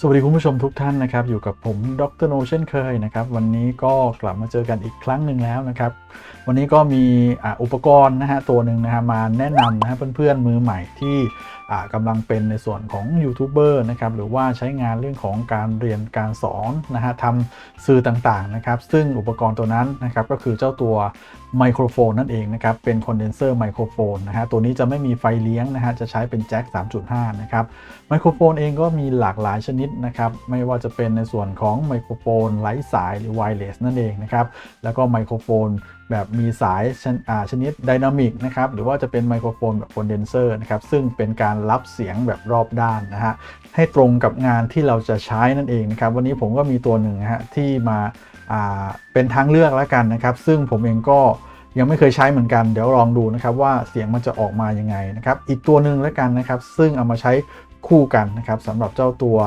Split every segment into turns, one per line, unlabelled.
สวัสดีคุณผู้ชมทุกท่านนะครับ อยู่กับผมดรโนเช่นเคยนะครับ วันนี้ก็กลับมาเจอกันอีกครั้งหนึ่งแล้วนะครับ วันนี้ก็มีอุปกรณ์นะฮะตัวหนึ่งนะฮะมาแนะนำนะฮะเพื่อนๆมือใหม่ที่อ่ากำลังเป็นในส่วนของยูทูบเบอร์นะครับหรือว่าใช้งานเรื่องของการเรียนการสอนนะฮะทำสื่อต่างๆนะครับ ซึ่งอุปกรณ์ตัวนั้นนะครับก็คือเจ้าตัว ไมโครโฟนนั่นเองนะครับ เป็นคอนเดนเซอร์ไมโครโฟนนะฮะ ตัวนี้จะไม่มีไฟเลี้ยงนะฮะ จะใช้เป็นแจ็ค 3.5 นะครับ ไมโครโฟนเองก็มีหลากหลายชนิดนะครับ ไม่ว่าจะเป็นในส่วนของไมโครโฟนไร้สายหรือไวเลสนั่นเองนะครับ แล้วก็ไมโครโฟนแบบมีสายชาชนิดไดนามิกนะครับ หรือว่าจะเป็นไมโครโฟนแบบคอนเดนเซอร์นะครับ ซึ่งเป็นการรับเสียงแบบรอบด้านนะฮะ ให้ตรงกับงานที่เราจะใช้นั่นเองนะครับ วันนี้ผมก็มีตัวหนึ่งนะฮะที่มา เป็นทางเลือกแล้วกันนะครับ ซึ่งผมเองก็ยังไม่เคยใช้เหมือนกัน เดี๋ยวลองดูนะครับว่าเสียงมันจะออกมายังไงนะครับ อีกตัวหนึ่งแล้วกันนะครับ ซึ่งเอามาใช้คู่กันนะครับสำหรับเจ้าตัว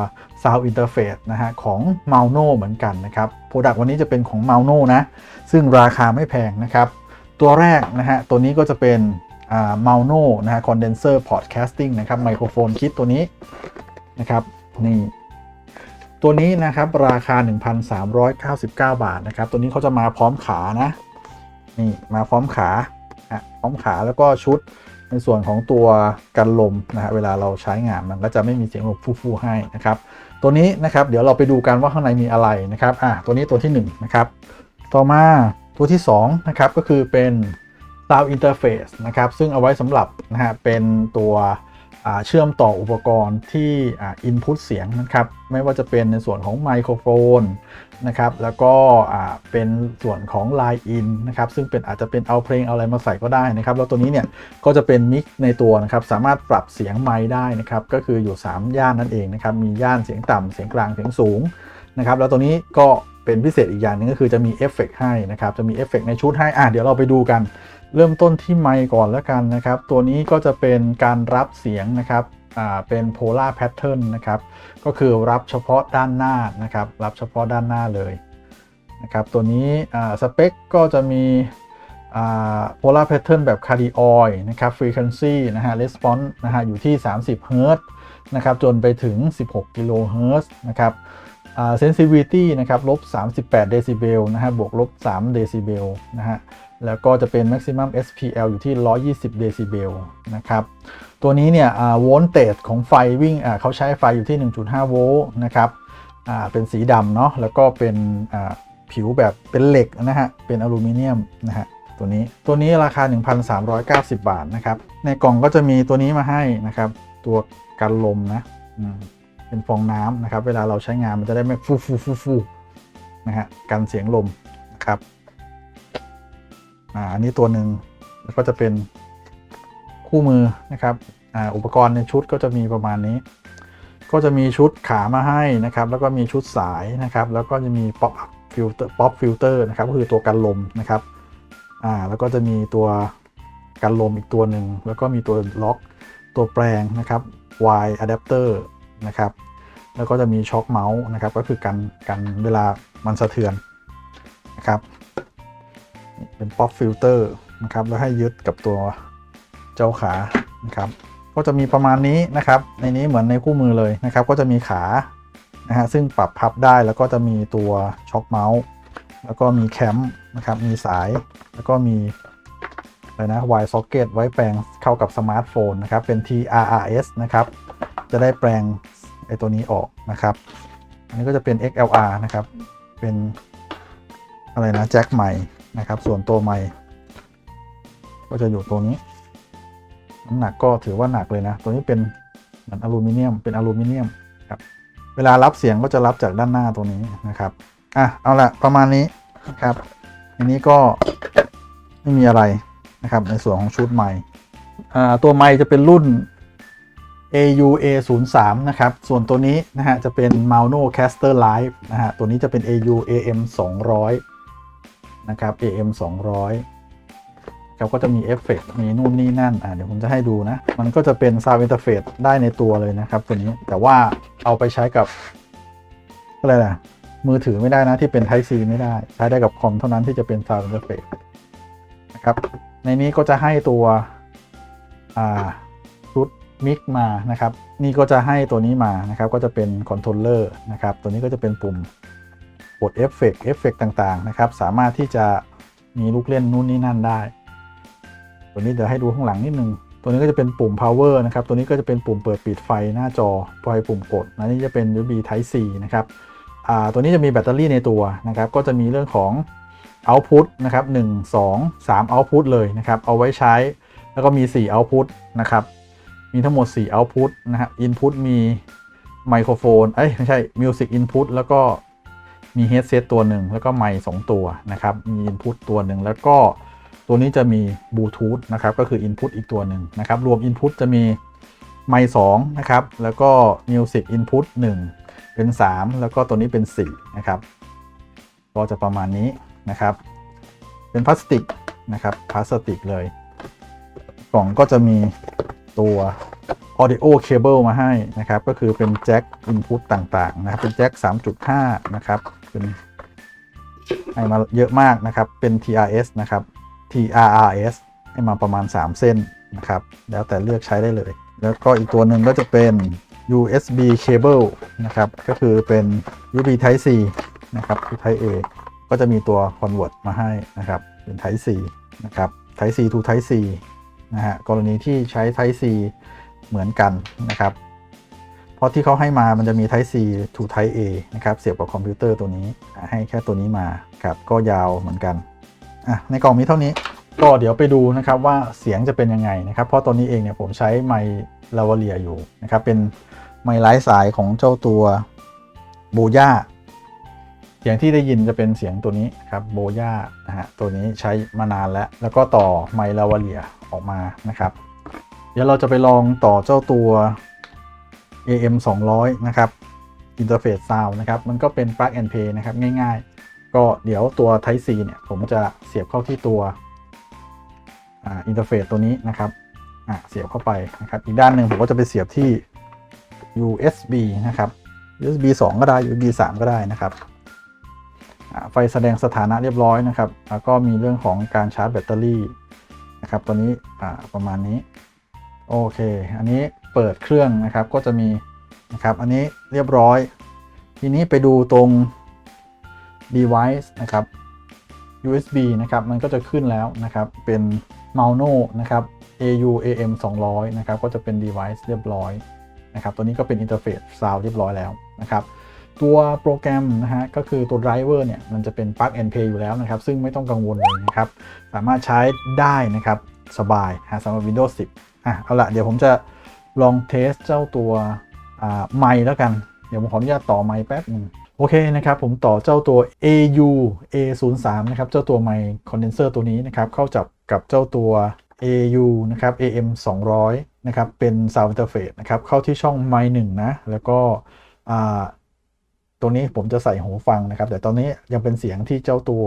Sound Interface นะฮะของ m a u n o เหมือนกันนะครับโปรดักต์วันนี้จะเป็นของ m a u n o นะ ซึ่งราคาไม่แพงนะครับ ตัวแรกนะฮะตัวนี้ก็จะเป็นอ่า m a u n o นะฮะ Condenser Podcasting นะครับไมโครโฟนคิดตัวนี้นะครับนี่ ตัวนี้นะครับราคา 1,399 บาทนะครับ ตัวนี้เขาจะมาพร้อมขานะนี่มาพร้อมขาอะพร้อมขาแล้วก็ชุดในส่วนของตัวกันลมนะฮะเวลาเราใช้งานมันก็จะไม่มีเสียงลมฟู่ๆให้นะครับ ตัวนี้นะครับเดี๋ยวเราไปดูกันว่าข้างในมีอะไรนะครับอะตัวนี้ตัวที่1นนะครับต่อมาตัวที่2นะครับก็คือเป็น Sound Interface นะครับซึ่งเอาไว้สำหรับนะฮะเป็นตัว เชื่อมต่ออุปกรณ์ที่อ่า input เสียงนะครับ ไม่ว่าจะเป็นในส่วนของไมโครโฟนนะครับ แล้วก็เป็นส่วนของ Line In นะครับ ซึ่งเป็นอาจจะเป็นเอาเพลงเอาอะไรมาใส่ก็ได้นะครับ แล้วตัวนี้เนี่ยก็จะเป็นมิกในตัวนะครับ สามารถปรับเสียงไมค์ได้นะครับ ก็คืออยู่ 3 ย่านนั่นเองนะครับ มีย่านเสียงต่ำเสียงกลาง เสียงสูงนะครับ แล้วตัวนี้ก็เป็นพิเศษอีกอย่างหนึงก็คือจะมีเอฟเฟกให้นะครับ จะมีเอฟเฟกในชุดให้ อะ เดี๋ยวเราไปดูกัน เริ่มต้นที่ไมค์ก่อนแล้วกันนะครับ ตัวนี้ก็จะเป็นการรับเสียงนะครับเป็น polar pattern นะครับ ก็คือรับเฉพาะด้านหน้านะครับ รับเฉพาะด้านหน้าเลยนะครับ ตัวนี้สเปคก็จะมีอ่า polar pattern แบบ cardioid นะครับ frequency นะฮะ response นะฮะอยู่ที่ 30 Hz นะครับ จนไปถึง 16 กิโลเฮิรตนะครับ อ่า sensitivity นะครับลบ38เดซิเบลนะฮะบวกลบ3เดซิเบลนะฮะแล้วก็จะเป็น maximum SPL อยู่ที่ 120 เดซิเบลนะครับ ตัวนี้เนี่ยโวลต์เตจของไฟวิ่งเขาใช้ไฟอยู่ที่ 1.5 โวลต์นะครับเป็นสีดำเนาะแล้วก็เป็นผิวแบบเป็นเหล็กนะฮะ เป็นอลูมิเนียมนะฮะตัวนี้ตัวนี้ราคา 1,390 บาทนะครับ ในกล่องก็จะมีตัวนี้มาให้นะครับ ตัวกันลมนะ เป็นฟองน้ำนะครับ เวลาเราใช้งานมันจะได้ไม่ฟูฟูฟูฟูนะฮะกันเสียงลมนะครับอ่าอันนี้ตัวหนึ่งแล้วก็จะเป็นคู่มือนะครับอ่าอุปกรณ์ในชุดก็จะมีประมาณนี้ ก็จะมีชุดขามาให้นะครับ แล้วก็มีชุดสายนะครับ แล้วก็จะมีป๊อปฟิลเตอร์ป๊อปฟิลเตอร์นะครับก็คือตัวกันลมนะครับอ่าแล้วก็จะมีตัวกันลมอีกตัวหนึ่งแล้วก็มีตัวล็อกตัวแปลงนะครับ Y adapter นะครับ แล้วก็จะมีช็อคเมาส์นะครับ ก็คือกันกันเวลามันสะเทือนนะครับ เป็นป๊อปฟิลเตอร์นะครับ แล้วให้ยึดกับตัวเจ้าขานะครับ ก็จะมีประมาณนี้นะครับ ในนี้เหมือนในคู่มือเลยนะครับ ก็จะมีขานะฮะซึ่งปรับพับได้แล้วก็จะมีตัวช็อคเมาส์แล้วก็มีแคมป์นะครับ มีสายแล้วก็มีอะไรนะ Y socket ไว้แปลงเข้ากับสมาร์ทโฟนนะครับ เป็น TRRS นะครับ จะได้แปลงไอตัวนี้ออกนะครับ อันนี้ก็จะเป็น XLR นะครับ เป็นอะไรนะแจ็คใหม่นะครับ ส่วนตัวใหม่ ก็จะอยู่ตรงนี้ น้ำหนักก็ถือว่าหนักเลยนะ ตัวนี้เป็นเหมือนอลูมิเนียม เป็นอลูมิเนียมครับ เวลารับเสียงก็จะรับจากด้านหน้าตัวนี้นะครับ อะ เอาละประมาณนี้นะครับ อันนี้ก็ไม่มีอะไรนะครับ ในส่วนของชุดใหม่ อ่า ตัวไมค์จะเป็นรุ่น AUA 0 3นะครับ ส่วนตัวนี้นะฮะจะเป็น Mauno Caster Live นะฮะ ตัวนี้จะเป็น AU AM 200นะครับ AM 200ครับก็จะมีเอฟเฟกต์มีนู่นนี่นั่น อ่าเดี๋ยวผมจะให้ดูนะ มันก็จะเป็น Sound Interface ได้ในตัวเลยนะครับ ตัวนี้ แต่ว่าเอาไปใช้กับอะไรนะมือถือไม่ได้นะที่เป็น Type C ไม่ได้ ใช้ได้กับคอมเท่านั้นที่จะเป็น Sound Interface นะครับ ในนี้ก็จะให้ตัว อ่า มิกมานะครับนี่ก็จะให้ตัวนี้มานะครับก็จะเป็นคอนโทรลเลอร์นะครับตัวนี้ก็จะเป็นปุ่มกดเอฟเฟกต์เอฟเฟกต์ต่างๆนะครับสามารถที่จะมีลูกเล่นนู่นนี่นั่นได้ ตัวนี้เดี๋ยวให้ดูข้างหลังนิดนึง ตัวนี้ก็จะเป็นปุ่ม power นะครับ ตัวนี้ก็จะเป็นปุ่มเปิดปิดไฟหน้าจอปล่อยปุ่มกดนะนี่จะเป็น USB Type C นะครับตัวนี้จะมีแบตเตอรี่ในตัวนะครับ ก็จะมีเรื่องของ output นะครับ1 2 3 output เลยนะครับ เอาไว้ใช้ แล้วก็มี 4 output นะครับ มีทั้งหมด 4 output นะครับ input มีไมโครโฟน เอ้ย ไม่ใช่ music input แล้วก็มี headset ตัวหนึ่ง แล้วก็ไมค์2ตัวนะครับ มี input ตัวหนึ่ง แล้วก็ตัวนี้จะมีบลูทูธนะครับ ก็คือ input อีกตัวหนึ่งนะครับ รวม input จะมีไมค์2นะครับ แล้วก็ music input 1 เป็น 3 แล้วก็ตัวนี้เป็น4นะครับ ก็จะประมาณนี้นะครับ เป็นพลาสติกนะครับ พลาสติกเลย กล่องก็จะมี ตัว audio cable มาให้นะครับ ก็คือเป็นแจ็ค input ต่างๆ นะครับ เป็นแจ็ค 3.5 นะครับ เป็นให้มาเยอะมากนะครับ เป็น TRS นะครับ TRRS ให้มาประมาณ 3 เส้นนะครับ แล้วแต่เลือกใช้ได้เลย แล้วก็อีกตัวหนึ่งก็จะเป็น USB cable นะครับ ก็คือเป็น USB Type C นะครับ Type A ก็จะมีตัว convert มาให้นะครับ เป็น Type C นะครับ Type C to Type C นะฮะกรณีที่ใช้ Type C เหมือนกันนะครับ เพราะที่เขาให้มามันจะมี Type C to Type A นะครับเสียบกับคอมพิวเตอร์ตัวนี้ให้แค่ตัวนี้มาครับก็ยาวเหมือนกันอะในกล่องมีเท่านี้ก็เดี๋ยวไปดูนะครับว่าเสียงจะเป็นยังไงนะครับ เพราะตัวนี้เองเนี่ยผมใช้ไมค์ลาวเลียอยู่นะครับเป็นไมค์ไร้สายของเจ้าตัวโบย่า เสียงที่ได้ยินจะเป็นเสียงตัวนี้ครับโบย่านะฮะตัวนี้ใช้มานานแล้ว แล้วก็ต่อไมค์ลาวเลียออกมานะครับ เดี๋ยวเราจะไปลองต่อเจ้าตัว AM 200นะครับอินเทอร์เฟซซาวนะครับ มันก็เป็น plug and play นะครับ ง่ายๆ ก็เดี๋ยวตัว Type C เนี่ย ผมจะเสียบเข้าที่ตัวอินเทอร์เฟซตัวนี้นะครับเสียบเข้าไปนะครับ อีกด้านหนึ่งผมก็จะไปเสียบที่ USB นะครับ USB 2 ก็ได้ USB 3 ก็ได้นะครับ ไฟแสดงสถานะเรียบร้อยนะครับ แล้วก็มีเรื่องของการชาร์จแบตเตอรี่นะครับตัวนี้ประมาณนี้ โอเค อันนี้เปิดเครื่องนะครับก็จะมีนะครับ อันนี้เรียบร้อย ทีนี้ไปดูตรง device นะครับ USB นะครับ มันก็จะขึ้นแล้วนะครับ เป็น m a u n o นะครับ AU AM 200 นะครับ ก็จะเป็น device เรียบร้อยนะครับ ตัวนี้ก็เป็น interface sound เรียบร้อยแล้วนะครับ ตัวโปรแกรมนะฮะก็คือตัว driver เนี่ยมันจะเป็น plug and play อยู่แล้วนะครับ ซึ่งไม่ต้องกังวลเลยนะครับ สามารถใช้ได้นะครับ สบายสำหรับ Windows 10อะเอาละเดี๋ยวผมจะลองเทสเจ้าตัวไมค์แล้วกัน เดี๋ยวผมขออนุญาตต่อไมค์แป๊บนึงโอเคนะครับ ผมต่อเจ้าตัว AU A03 นะครับ เจ้าตัวไมค์คอนเดนเซอร์ตัวนี้นะครับ เข้าจับกับเจ้าตัว AU นะครับ AM 200นะครับ เป็น Sound Interface นะครับ เข้าที่ช่องไมค์หนึ่งนะ แล้วก็ ตัวนี้ผมจะใส่หูฟังนะครับ แต่ตอนนี้ยังเป็นเสียงที่เจ้าตัว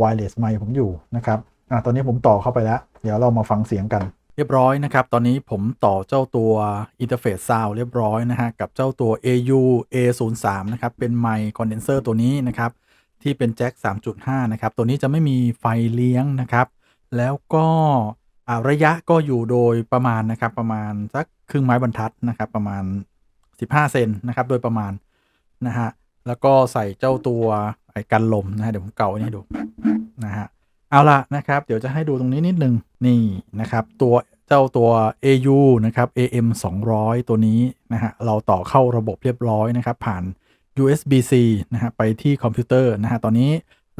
wireless mic ผมอยู่นะครับอะตอนนี้ผมต่อเข้าไปแล้ว เดี๋ยวเรามาฟังเสียงกันเรียบร้อยนะครับ ตอนนี้ผมต่อเจ้าตัว Interface Sound เรียบร้อยนะฮะ กับเจ้าตัว AU A03 นะครับ เป็นไมค์คอนเดนเซอร์ตัวนี้นะครับ ที่เป็นแจ็ค3.5 นะครับ ตัวนี้จะไม่มีไฟเลี้ยงนะครับ แล้วก็ระยะก็อยู่โดยประมาณนะครับ ประมาณสักครึ่งไม้บรรทัดนะครับ ประมาณ 15 เซนนะครับ โดยประมาณ นะฮะ แล้วก็ใส่เจ้าตัวไอ้กันลมนะฮะเดี๋ยวผมเก่าอันนี้ให้ดูนะฮะเอาละนะครับ เดี๋ยวจะให้ดูตรงนี้นิดนึงนี่นะครับ ตัวเจ้าตัว AU นะครับ AM 200 ตัวนี้นะฮะเราต่อเข้าระบบเรียบร้อยนะครับ ผ่าน USB-C นะฮะไปที่คอมพิวเตอร์นะฮะตอนนี้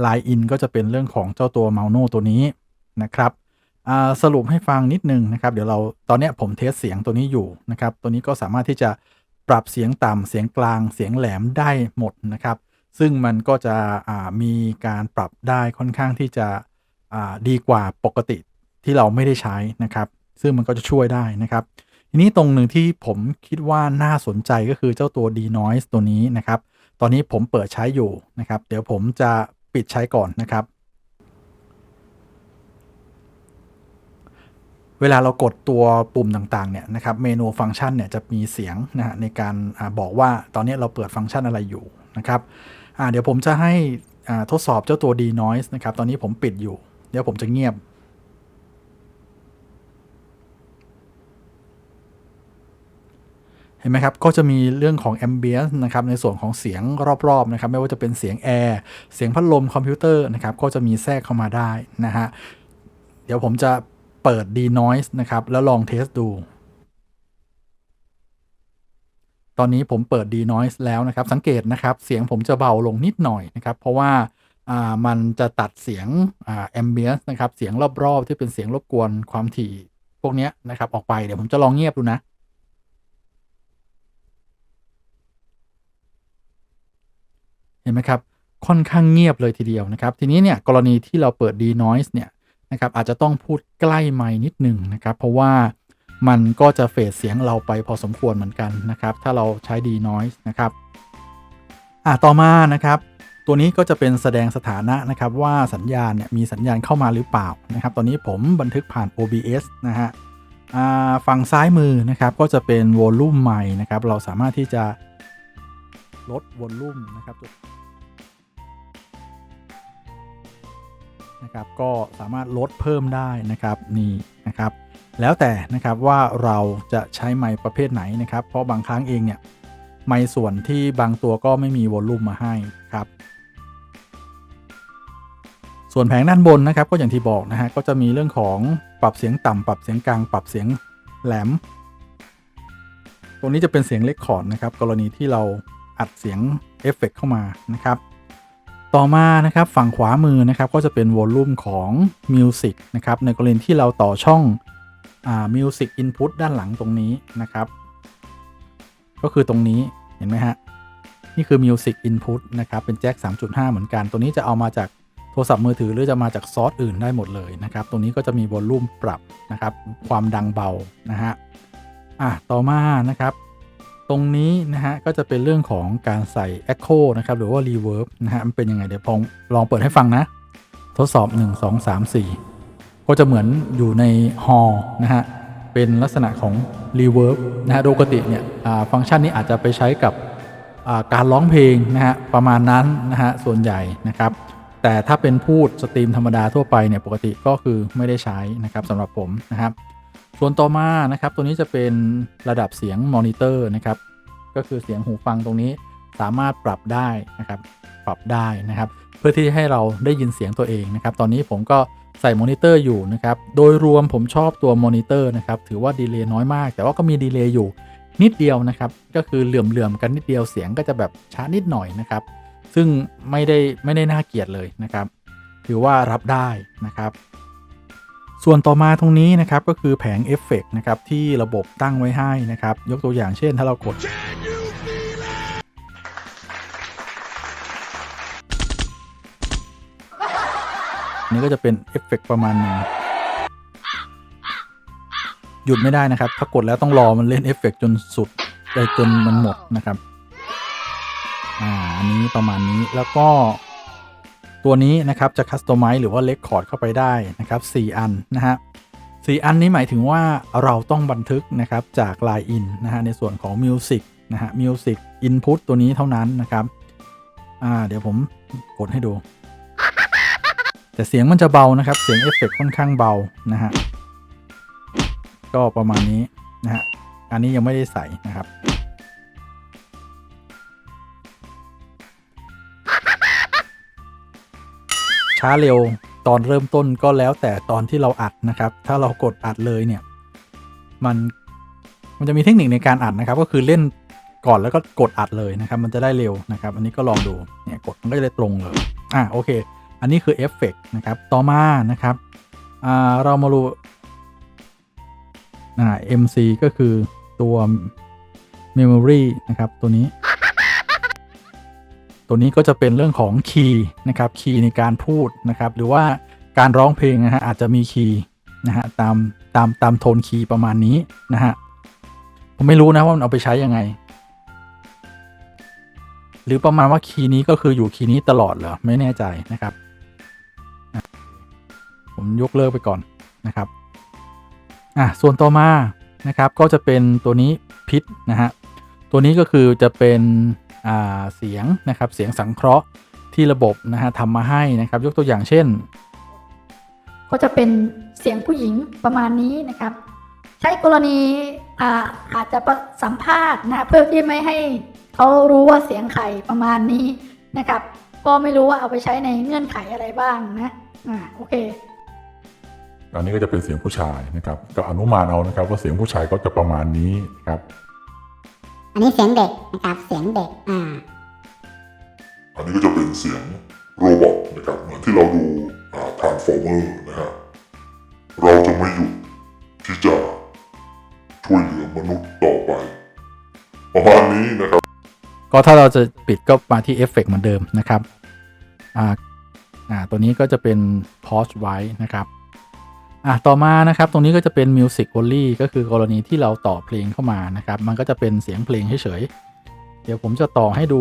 Line in ก็จะเป็นเรื่องของเจ้าตัว Mauno ตัวนี้นะครับสรุปให้ฟังนิดนึงนะครับ เดี๋ยวเราตอนนี้ผมเทสเสียงตัวนี้อยู่นะครับ ตัวนี้ก็สามารถที่จะ ปรับเสียงต่ำเสียงกลางเสียงแหลมได้หมดนะครับ ซึ่งมันก็จะมีการปรับได้ค่อนข้างที่จะดีกว่าปกติที่เราไม่ได้ใช้นะครับ ซึ่งมันก็จะช่วยได้นะครับ ทีนี้ตรงหนึ่งที่ผมคิดว่าน่าสนใจก็คือเจ้าตัว D Noise ตัวนี้นะครับ ตอนนี้ผมเปิดใช้อยู่นะครับ เดี๋ยวผมจะปิดใช้ก่อนนะครับ เวลาเรากดตัวปุ่มต่างๆเนี่ยนะครับเมนูฟังก์ชันเนี่ยจะมีเสียงนะฮะในการอบอกว่าตอนนี้เราเปิดฟังก์ชันอะไรอยู่นะครับเดี๋ยวผมจะให้ทดสอบเจ้าตัว D Noise นะครับ ตอนนี้ผมปิดอยู่ เดี๋ยวผมจะเงียบ เห็นไหมครับ ก็จะมีเรื่องของ ambience นะครับ ในส่วนของเสียงรอบ ๆ นะครับ ไม่ว่าจะเป็นเสียงแอร์เสียงพัดลมคอมพิวเตอร์นะครับ ก็จะมีแทรกเข้ามาได้นะฮะ เดี๋ยวผมจะ เปิด d noise นะครับ แล้วลองเทสดู ตอนนี้ผมเปิด d noise แล้วนะครับ สังเกตนะครับ เสียงผมจะเบาลงนิดหน่อยนะครับ เพราะว่าามันจะตัดเสียงแอ่า ambience นะครับ เสียงรอบๆ ที่เป็นเสียงรบกวนความถี่พวกนี้นะครับ ออกไปเดี๋ยวผมจะลองเงียบดูนะเห็นไหมครับ ค่อนข้างเงียบเลยทีเดียวนะครับ ทีนี้เนี่ยกรณีที่เราเปิด d noise เนี่ย นะครับอาจจะต้องพูดใกล้ไมค์นิดหนึ่งนะครับ เพราะว่ามันก็จะเฟดเสียงเราไปพอสมควรเหมือนกันนะครับ ถ้าเราใช้ d noise นะครับอะต่อมานะครับตัวนี้ก็จะเป็นแสดงสถานะนะครับว่าสัญญาณเนี่ยมีสัญญาณเข้ามาหรือเปล่านะครับ ตอนนี้ผมบันทึกผ่าน OBS นะฮะอ่าฝั่งซ้ายมือนะครับก็จะเป็นวอลลุ่มไมค์นะครับ เราสามารถที่จะลดวอลลุ่มนะครับ นะครับก็สามารถลดเพิ่มได้นะครับนี่นะครับ แล้วแต่นะครับว่าเราจะใช้ไมค์ประเภทไหนนะครับ เพราะบางครั้งเองเนี่ยไมค์ส่วนที่บางตัวก็ไม่มีวอลลุ่มมาให้ครับส่วนแผงด้านบนนะครับก็อย่างที่บอกนะฮะก็จะมีเรื่องของปรับเสียงต่ำปรับเสียงกลาง ปรับเสียงแหลม ตรงนี้จะเป็นเสียงเลคคอร์ดนะครับกรณีที่เราอัดเสียงเอฟเฟกเข้ามานะครับ ต่อมานะครับฝั่งขวามือนะครับก็จะเป็นวอลลุ่มของ Music นะครับในกรณีที่เราต่อช่องอ่า Music Input ด้านหลังตรงนี้นะครับ ก็คือตรงนี้เห็นไหมฮะ นี่คือ Music Input นะครับ เป็นแจ็ค 3.5 เหมือนกัน ตัวนี้จะเอามาจากโทรศัพท์มือถือหรือจะมาจากซอสอื่นได้หมดเลยนะครับตรงนี้ก็จะมีวอลลุ่มปรับนะครับ ความดังเบานะฮะ อะ ต่อมานะครับ ตรงนี้นะฮะก็จะเป็นเรื่องของการใส่ Echo นะครับหรือว่า Reverb นะฮะมันเป็นยังไงเดี๋ยวผมลองเปิดให้ฟังนะ ทดสอบ 1 2 3 4 ก็จะเหมือนอยู่ในฮอลนะฮะเป็นลักษณะของ Reverb นะฮะโดยปกติเนี่ยฟังก์ชันนี้อาจจะไปใช้กับการร้องเพลงนะฮะประมาณนั้นนะฮะส่วนใหญ่นะครับ แต่ถ้าเป็นพูดสตรีมธรรมดาทั่วไปเนี่ยปกติก็คือไม่ได้ใช้นะครับสำหรับผมนะครับ ส่วนต่อมานะครับ ตัวนี้จะเป็นระดับเสียงมอนิเตอร์นะครับ ก็คือเสียงหูฟังตรงนี้สามารถปรับได้นะครับ ปรับได้นะครับ เพื่อที่ให้เราได้ยินเสียงตัวเองนะครับ ตอนนี้ผมก็ใส่มอนิเตอร์อยู่นะครับ โดยรวมผมชอบตัวมอนิเตอร์นะครับ ถือว่าดีเลย์น้อยมาก แต่ว่าก็มีดีเลย์อยู่นิดเดียวนะครับ ก็คือเหลื่อมๆกันนิดเดียวเสียงก็จะแบบช้านิดหน่อยนะครับ ซึ่งไม่ได้ไม่ได้น่าเกลียดเลยนะครับ ถือว่ารับได้นะครับ ส่วนต่อมาตรงนี้นะครับก็คือแผงเอฟเฟกต์นะครับที่ระบบตั้งไว้ให้นะครับ ยกตัวอย่างเช่นถ้าเรากด นี่ก็จะเป็นเอฟเฟกต์ประมาณหนึงหยุดไม่ได้นะครับ ถ้ากดแล้วต้องรอมันเล่นเอฟเฟกต์จนสุดไปจนมันหมดนะครับ อ่าอันนี้ประมาณนี้แล้วก็ ตัวนี้นะครับจะคัสตอมไมซ์หรือว่าเลคคอร์ดเข้าไปได้นะครับ 4 อันนะฮะ4อันนี้หมายถึงว่าเราต้องบันทึกนะครับจาก Line In นะฮะในส่วนของ Music นะฮะ Music Input ตัวนี้เท่านั้นนะครับอ่าเดี๋ยวผมกดให้ดู แต่เสียงมันจะเบานะครับ เสียงเอฟเฟกค่อนข้างเบานะฮะก็ประมาณนี้นะฮะอันนี้ยังไม่ได้ใส่นะครับ ช้าเร็วตอนเริ่มต้นก็แล้วแต่ตอนที่เราอัดนะครับ ถ้าเรากดอัดเลยเนี่ย มันมันจะมีเทคนิคในการอัดนะครับ ก็คือเล่นก่อนแล้วก็กดอัดเลยนะครับ มันจะได้เร็วนะครับ อันนี้ก็ลองดูเนี่ยกดมันก็จะได้ตรงเลยอะโอเค อันนี้คือเอฟเฟกต์นะครับ ต่อมานะครับอ่าเรามาดูอ่า MC ก็คือตัว Memory นะครับ ตัวนี้ ตัวนี้ก็จะเป็นเรื่องของคีย์นะครับคีย์ในการพูดนะครับ หรือว่าการร้องเพลงนะฮะอาจจะมีคีย์นะฮะตามตามตามโทนคีย์ประมาณนี้นะฮะผมไม่รู้นะว่ามันเอาไปใช้ยังไง หรือประมาณว่าคีย์นี้ก็คืออยู่คีย์นี้ตลอดเหรอไม่แน่ใจนะครับ ผมยกเลิกไปก่อนนะครับอะส่วนต่อมานะครับก็จะเป็นตัวนี้พิษนะฮะตัวนี้ก็คือจะเป็น เสียงนะครับเสียงสังเคราะห์ที่ระบบนะฮะทำมาให้นะครับ ยกตัวอย่างเช่น
ก็จะเป็นเสียงผู้หญิงประมาณนี้นะครับ ใช้กรณีอ่าอาจจะประสัมภาษณ์นะเพื่อที่ไม่ให้เขารู้ว่าเสียงใครประมาณนี้นะครับ ก็ไม่รู้ว่าเอาไปใช้ในเงื่อนไขอะไรบ้างนะอ่าโอเค
อันนี้ก็จะเป็นเสียงผู้ชายนะครับก็อนุมานเอานะครับ ว่าเสียงผู้ชายก็จะประมาณนี้นะครับ
อันนี้เสียงเด็กนะครับเสียงเด็กอ่า
อันนี้ก็จะเป็นเสียงโรบอทนะครับเหมือนที่เราดูทรานส์ฟอร์เมอร์นะฮะเราจะไม่หยุดที่จะช่วยเหลือมนุษย์ต่อไป ประมาณนี้นะครับ
ก็ถ้าเราจะปิดก็มาที่เอฟเฟกต์เหมือนเดิมนะครับอ่าอ่าตัวนี้ก็จะเป็น pause ไว้นะครับ อ่าต่อมานะครับตรงนี้ก็จะเป็น music only ก็คือกรณีที่เราต่อเพลงเข้ามานะครับ มันก็จะเป็นเสียงเพลงเฉยๆเดี๋ยวผมจะต่อให้ดู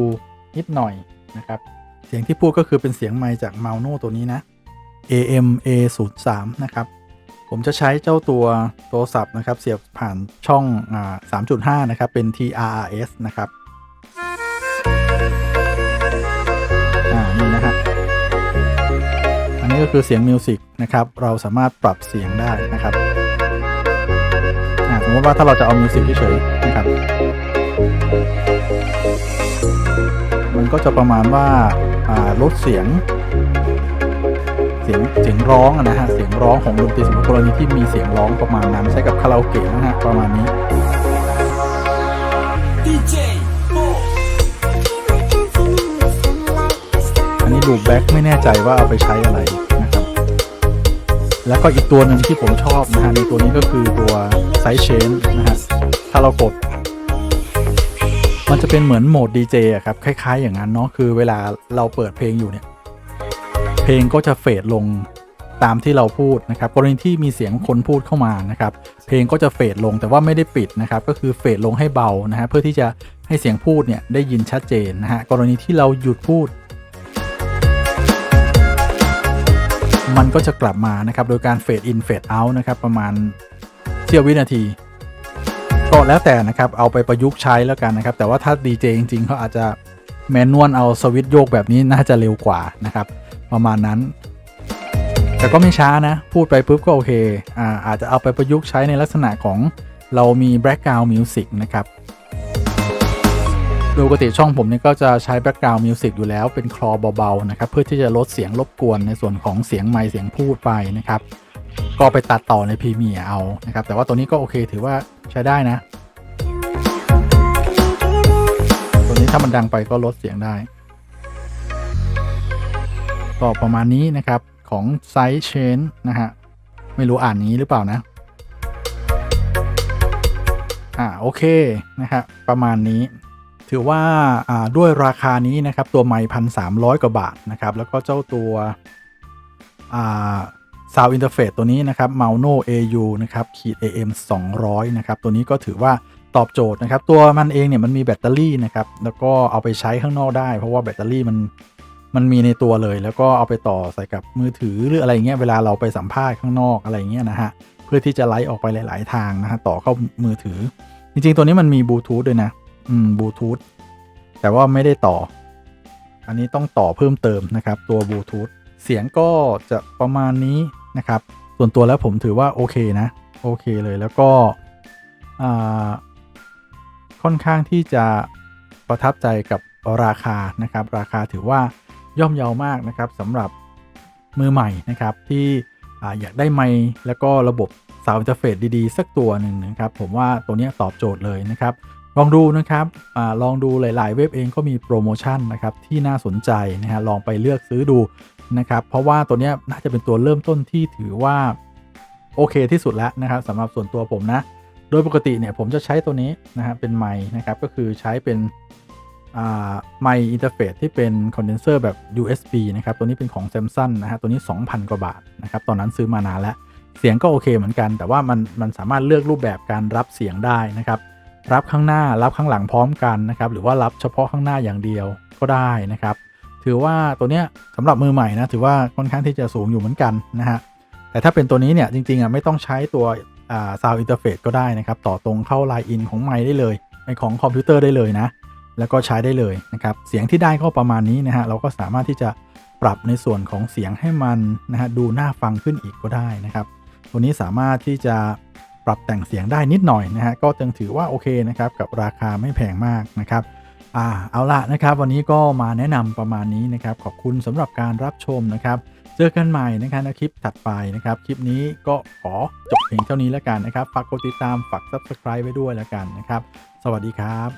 นิดหน่อยนะครับ เสียงที่พูดก็คือเป็นเสียงไมค์จาก m a u n o ตัวนี้นะ AM A 0 3นะครับ ผมจะใช้เจ้าตัวโทรศัพท์นะครับ เสียบผ่านช่องอ่า3.5 นะครับ เป็น TRRS นะครับ นี้ก็คือเสียงมิวสิกนะครับเราสามารถปรับเสียงได้นะครับสมมติว่าถ้าเราจะเอามิวสิกเฉยๆนะครับ มันก็จะประมาณว่าาลดเสียง เสียงเสียงร้องนะฮะเสียงร้องของดนตรีสมมติกรณีที่มีเสียงร้องประมาณนั้นใช้กับคาราโอเกะนะฮะประมาณนี้ ลูปแบ็กไม่แน่ใจว่าเอาไปใช้อะไรนะครับ แล้วก็อีกตัวหนึ่งที่ผมชอบนะฮะในตัวนี้ก็คือตัวไซ d ์เชนนะฮะถ้าเรากด มันจะเป็นเหมือนโหมดดีเจอะครับ คล้ายๆ อย่างนั้นเนาะคือเวลาเราเปิดเพลงอยู่เนี่ย เพลงก็จะเฟดลงตามที่เราพูดนะครับกรณีที่มีเสียงคนพูดเข้ามานะครับ เพลงก็จะเฟดลงแต่ว่าไม่ได้ปิดนะครับ ก็คือเฟดลงให้เบานะฮะเพื่อที่จะให้เสียงพูดเนี่ยได้ยินชัดเจนนะฮะกรณีที่เราหยุดพูด มันก็จะกลับมานะครับ โดยการเฟดอินเฟดเอาท์นะครับ ประมาณเสี้ยววินาที ก็แล้วแต่นะครับ เอาไปประยุกต์ใช้แล้วกันนะครับ แต่ว่าถ้าดีเจจริงๆเขาอาจจะแมนนวลเอาสวิตช์โยกแบบนี้น่าจะเร็วกว่านะครับ ประมาณนั้น แต่ก็ไม่ช้านะ พูดไปปุ๊บก็โอเค อ่าอาจจะเอาไปประยุกต์ใช้ในลักษณะของเรามี background music นะครับ โดยปกติช่องผมเนี่ยก็จะใช้ background music อยู่แล้วเป็นคลอเบาๆนะครับเพื่อที่จะลดเสียงรบกวนในส่วนของเสียงไมค์เสียงพูดไปนะครับก็ไปตัดต่อในพรีเมียเอานะครับแต่ว่าตัวนี้ก็โอเคถือว่าใช้ได้นะ ตัวนี้ถ้ามันดังไปก็ลดเสียงได้ก็ประมาณนี้นะครับของ Side Chain นะฮะไม่รู้อ่านนี้หรือเปล่านะอ่าโอเคนะครับประมาณนี้ ถือว่าด้วยราคานี้นะครับตัวไมพันสามร้อยกว่าบาทนะครับ แล้วก็เจ้าตัวอ่า Sound Interface ตัวนี้นะครับ Mauno AU นะครับขีด AM 200 นะครับ ตัวนี้ก็ถือว่าตอบโจทย์นะครับ ตัวมันเองเนี่ยมันมีแบตเตอรี่นะครับ แล้วก็เอาไปใช้ข้างนอกได้ เพราะว่าแบตเตอรี่มันมันมีในตัวเลย แล้วก็เอาไปต่อใส่กับมือถือหรืออะไรเงี้ยเวลาเราไปสัมภาษณ์ข้างนอกอะไรเงี้ยนะฮะเพื่อที่จะไลฟ์ออกไปหลาย ๆ ทางนะฮะต่อเข้ามือถือ จริง ๆ ตัวนี้มันมีบลูทูธด้วยนะ อืมบลูทูธแต่ว่าไม่ได้ต่อ อันนี้ต้องต่อเพิ่มเติมนะครับ ตัวบลูทูธเสียงก็จะประมาณนี้นะครับ ส่วนตัวแล้วผมถือว่าโอเคนะ โอเคเลยแล้วก็ค่อนข้างที่จะประทับใจกับราคานะครับ ราคาถือว่าย่อมเยาวมากนะครับสำหรับมือใหม่นะครับ ที่ออยากได้ไมค์แล้วก็ระบบสาวอินเทอร์เฟซดี ๆ สักตัวหนึ่งนะครับ ผมว่าตัวนี้ตอบโจทย์เลยนะครับ ลองดูนะครับอลองดูหลาย ๆ เว็บเองก็มีโปรโมชั่นนะครับที่น่าสนใจนะฮะลองไปเลือกซื้อดูนะครับเพราะว่าตัวนี้น่าจะเป็นตัวเริ่มต้นที่ถือว่าโอเคที่สุดแล้วนะครับสำหรับส่วนตัวผมนะ โดยปกติเนี่ยผมจะใช้ตัวนี้นะฮะเป็นไมค์นะครับก็คือใช้เป็นไมค์อินเทอร์เฟซที่เป็นคอนเดนเซอร์แบบ USB นะครับ ตัวนี้เป็นของ Samsung นะฮะตัวนี้ 2,000 กว่าบาทนะครับ ตอนนั้นซื้อมานานแล้ว เสียงก็โอเคเหมือนกัน แต่ว่ามันมันสามารถเลือกรูปแบบการรับเสียงได้นะครับ รับข้างหน้ารับข้างหลังพร้อมกันนะครับหรือว่ารับเฉพาะข้างหน้าอย่างเดียวก็ได้นะครับ ถือว่าตัวเนี้ยสำหรับมือใหม่นะถือว่าค่อนข้างที่จะสูงอยู่เหมือนกันนะฮะแต่ถ้าเป็นตัวนี้เนี่ยจริงๆอะไม่ต้องใช้ตัวอ่า Sound Interface ก็ได้นะครับ ต่อตรงเข้า Line In ของไมค์ได้เลยในของคอมพิวเตอร์ได้เลยนะ แล้วก็ใช้ได้เลยนะครับ เสียงที่ได้ก็ประมาณนี้นะฮะ เราก็สามารถที่จะปรับในส่วนของเสียงให้มันนะฮะดูน่าฟังขึ้นอีกก็ได้นะครับ ตัวนี้สามารถที่จะ ปรับแต่งเสียงได้นิดหน่อยนะฮะก็จึงถือว่าโอเคนะครับกับราคาไม่แพงมากนะครับอ่าเอาละนะครับวันนี้ก็มาแนะนำประมาณนี้นะครับขอบคุณสำหรับการรับชมนะครับเจอกันใหม่นะครับในคลิปถัดไปนะครับคลิปนี้ก็ขอจบเพียงเท่านี้แล้วกันนะครับฝากกดติดตามฝาก subscribe ไว้ด้วยแล้วกันนะครับ สวัสดีครับ